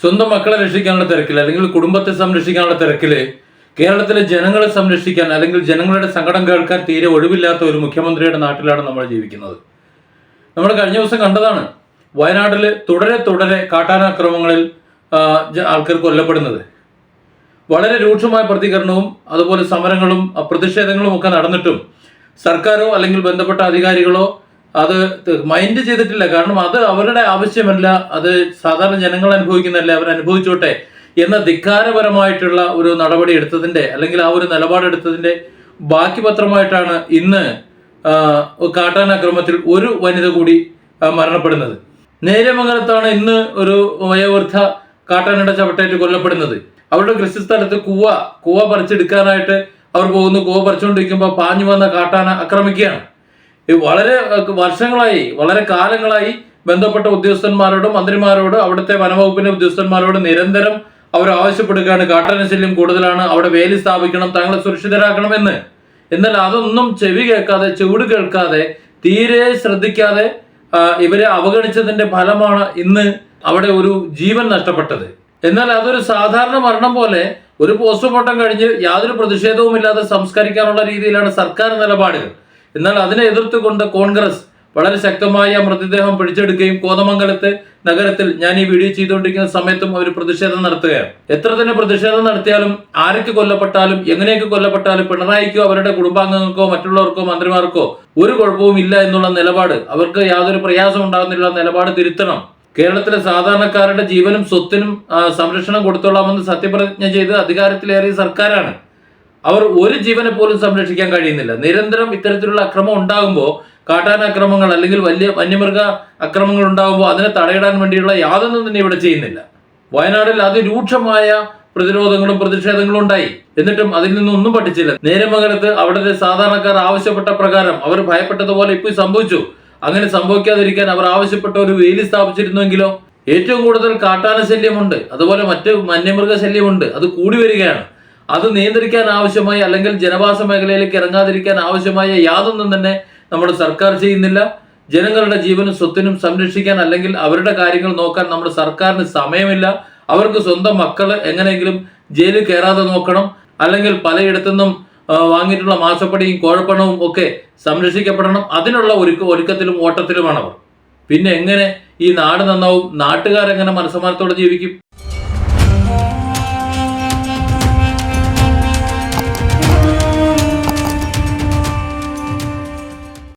സ്വന്തം മക്കളെ രക്ഷിക്കാനുള്ള തിരക്കിൽ അല്ലെങ്കിൽ കുടുംബത്തെ സംരക്ഷിക്കാനുള്ള തിരക്കിൽ കേരളത്തിലെ ജനങ്ങളെ സംരക്ഷിക്കാൻ അല്ലെങ്കിൽ ജനങ്ങളുടെ സങ്കടം കേൾക്കാൻ തീരെ ഒഴിവില്ലാത്ത ഒരു മുഖ്യമന്ത്രിയുടെ നാട്ടിലാണ് നമ്മൾ ജീവിക്കുന്നത്. നമ്മൾ കഴിഞ്ഞ ദിവസം കണ്ടതാണ് വയനാട്ടിൽ തുടരെ തുടരെ കാട്ടാനാക്രമങ്ങളിൽ ആൾക്കാർ കൊല്ലപ്പെടുന്നത്. വളരെ രൂക്ഷമായ പ്രതികരണവും അതുപോലെ സമരങ്ങളും പ്രതിഷേധങ്ങളും ഒക്കെ നടന്നിട്ടും സർക്കാരോ അല്ലെങ്കിൽ ബന്ധപ്പെട്ട അധികാരികളോ അത് മൈൻഡ് ചെയ്തിട്ടില്ല. കാരണം അത് അവരുടെ ആവശ്യമല്ല. അത് സാധാരണ ജനങ്ങൾ അനുഭവിക്കുന്നതല്ല? അവർ അനുഭവിച്ചോട്ടെ. എന്ന ധിക്കാരപരമായിട്ടുള്ള ഒരു നടപടി എടുത്തതിന്റെ അല്ലെങ്കിൽ ആ ഒരു നിലപാടെടുത്തതിന്റെ ബാക്കി പത്രമായിട്ടാണ് ഇന്ന് കാട്ടാനാക്രമത്തിൽ ഒരു വനിത കൂടി മരണപ്പെടുന്നത്. നേര്യമംഗലത്താണ് ഇന്ന് ഒരു വയോവൃദ്ധ കാട്ടാനയുടെ ചവിട്ടേറ്റ് കൊല്ലപ്പെടുന്നത്. അവരുടെ കൃഷിസ്ഥലത്ത് കൂവ കൂവ പറിച്ചെടുക്കാനായിട്ട് അവർ പോകുന്നു. കൂവ പറിച്ചുകൊണ്ടിരിക്കുമ്പോൾ പാഞ്ഞു വന്ന കാട്ടാന ആക്രമിക്കുകയാണ് വളരെ വർഷങ്ങളായി വളരെ കാലങ്ങളായി ബന്ധപ്പെട്ട ഉദ്യോഗസ്ഥന്മാരോടും മന്ത്രിമാരോടും അവിടുത്തെ വനവകുപ്പിന്റെ ഉദ്യോഗസ്ഥന്മാരോടും നിരന്തരം അവർ ആവശ്യപ്പെടുകയാണ്. കാട്ടനശല്യം കൂടുതലാണ്. അവിടെ വേലി സ്ഥാപിക്കണം തങ്ങളെ സുരക്ഷിതരാക്കണമെന്ന്. എന്നാൽ അതൊന്നും ചെവി കേൾക്കാതെ ചുവട് കേൾക്കാതെ തീരെ ശ്രദ്ധിക്കാതെ ഇവരെ അവഗണിച്ചതിന്റെ ഫലമാണ് ഇന്ന് അവിടെ ഒരു ജീവൻ നഷ്ടപ്പെട്ടത്. എന്നാൽ അതൊരു സാധാരണ മരണം പോലെ ഒരു പോസ്റ്റ്മോർട്ടം കഴിഞ്ഞ് യാതൊരു പ്രതിഷേധവുമില്ലാതെ സംസ്കരിക്കാനുള്ള രീതിയിലാണ് സർക്കാർ നിലപാടുകൾ. എന്നാൽ അതിനെ എതിർത്തുകൊണ്ട് കോൺഗ്രസ് വളരെ ശക്തമായ മൃതദേഹം പിടിച്ചെടുക്കുകയും കോതമംഗലത്ത് നഗരത്തിൽ ഞാൻ ഈ വീഡിയോ ചെയ്തുകൊണ്ടിരിക്കുന്ന സമയത്തും അവർ പ്രതിഷേധം നടത്തുകയാണ്. എത്ര തന്നെ പ്രതിഷേധം നടത്തിയാലും ആരൊക്കെ കൊല്ലപ്പെട്ടാലും എങ്ങനെയൊക്കെ കൊല്ലപ്പെട്ടാലും പിണറായിക്കോ അവരുടെ കുടുംബാംഗങ്ങൾക്കോ മറ്റുള്ളവർക്കോ മന്ത്രിമാർക്കോ ഒരു കുഴപ്പവും ഇല്ല എന്നുള്ള നിലപാട് അവർക്ക് യാതൊരു പ്രയാസം ഉണ്ടാകുന്നില്ല നിലപാട് തിരുത്തണം. കേരളത്തിലെ സാധാരണക്കാരുടെ ജീവനും സ്വത്തിനും സംരക്ഷണം കൊടുത്തോളാമെന്ന് സത്യപ്രതിജ്ഞ ചെയ്ത് അധികാരത്തിലേറിയ സർക്കാരാണ്. അവർ ഒരു ജീവനെ പോലും സംരക്ഷിക്കാൻ കഴിയുന്നില്ല. നിരന്തരം ഇത്തരത്തിലുള്ള അക്രമം ഉണ്ടാകുമ്പോൾ കാട്ടാനാക്രമങ്ങൾ അല്ലെങ്കിൽ വലിയ വന്യമൃഗ അക്രമങ്ങൾ ഉണ്ടാകുമ്പോൾ അതിനെ തടയിടാൻ വേണ്ടിയുള്ള യാതൊന്നും തന്നെ ഇവിടെ ചെയ്യുന്നില്ല. വയനാടിൽ അതിരൂക്ഷമായ പ്രതിരോധങ്ങളും പ്രതിഷേധങ്ങളും ഉണ്ടായി. എന്നിട്ടും അതിൽ നിന്നൊന്നും പഠിച്ചില്ല നേരമംഗലത്ത് അവിടുത്തെ സാധാരണക്കാർ ആവശ്യപ്പെട്ട പ്രകാരം അവർ ഭയപ്പെട്ടതുപോലെ ഇപ്പോൾ സംഭവിച്ചു. അങ്ങനെ സംഭവിക്കാതിരിക്കാൻ അവർ ആവശ്യപ്പെട്ട ഒരു വേലി സ്ഥാപിച്ചിരുന്നുവെങ്കിലോ? ഏറ്റവും കൂടുതൽ കാട്ടാന ശല്യമുണ്ട്. അതുപോലെ മറ്റ് വന്യമൃഗ ശല്യമുണ്ട്. അത് കൂടി വരികയാണ്. അത് നിയന്ത്രിക്കാൻ ആവശ്യമായ അല്ലെങ്കിൽ ജനവാസ മേഖലയിലേക്ക് ഇറങ്ങാതിരിക്കാൻ ആവശ്യമായ യാതൊന്നും തന്നെ നമ്മുടെ സർക്കാർ ചെയ്യുന്നില്ല. ജനങ്ങളുടെ ജീവനും സ്വത്തിനും സംരക്ഷിക്കാൻ അല്ലെങ്കിൽ അവരുടെ കാര്യങ്ങൾ നോക്കാൻ നമ്മുടെ സർക്കാരിന് സമയമില്ല. അവർക്ക് സ്വന്തം മക്കൾ എങ്ങനെയെങ്കിലും ജയിലിൽ കയറാതെ നോക്കണം. അല്ലെങ്കിൽ പലയിടത്തുനിന്നും വാങ്ങിയിട്ടുള്ള മാസപ്പടിയും കോഴപ്പണവും ഒക്കെ സംരക്ഷിക്കപ്പെടണം. അതിനുള്ള ഒരുക്ക ഒരുക്കത്തിലും ഓട്ടത്തിലുമാണ് അവർ. പിന്നെ എങ്ങനെ ഈ നാട് നന്നാവും? നാട്ടുകാരെങ്ങനെ മനസ്സമാനത്തോടെ ജീവിക്കും?